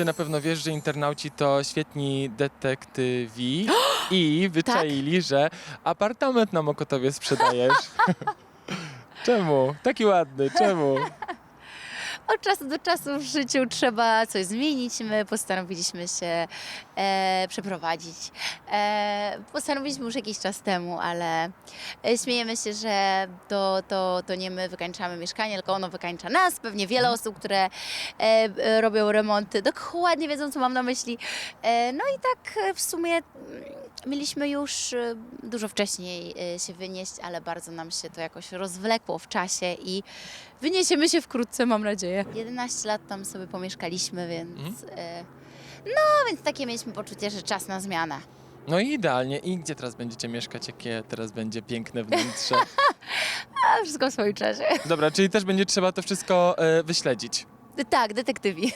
ty na pewno wiesz, że internauci to świetni detektywi i wyczaili, że apartament na Mokotowie sprzedajesz. czemu? Taki ładny, czemu? Od czasu do czasu w życiu trzeba coś zmienić. My postanowiliśmy się e, przeprowadzić. E, postanowiliśmy już jakiś czas temu, ale e, śmiejemy się, że to, to, to nie my wykańczamy mieszkanie, tylko ono wykańcza nas. Pewnie wiele Mhm. osób, które e, robią remonty, dokładnie wiedzą, co mam na myśli. E, no i tak w sumie mieliśmy już e, dużo wcześniej e, się wynieść, ale bardzo nam się to jakoś rozwlekło w czasie i wyniesiemy się wkrótce, mam nadzieję. 11 lat tam sobie pomieszkaliśmy, więc Mhm. e, no, więc takie mieliśmy poczucie, że czas na zmianę. No i idealnie. I gdzie teraz będziecie mieszkać? Jakie teraz będzie piękne wnętrze? A wszystko w swoim czasie. Dobra, czyli też będzie trzeba to wszystko wyśledzić. Tak, detektywi.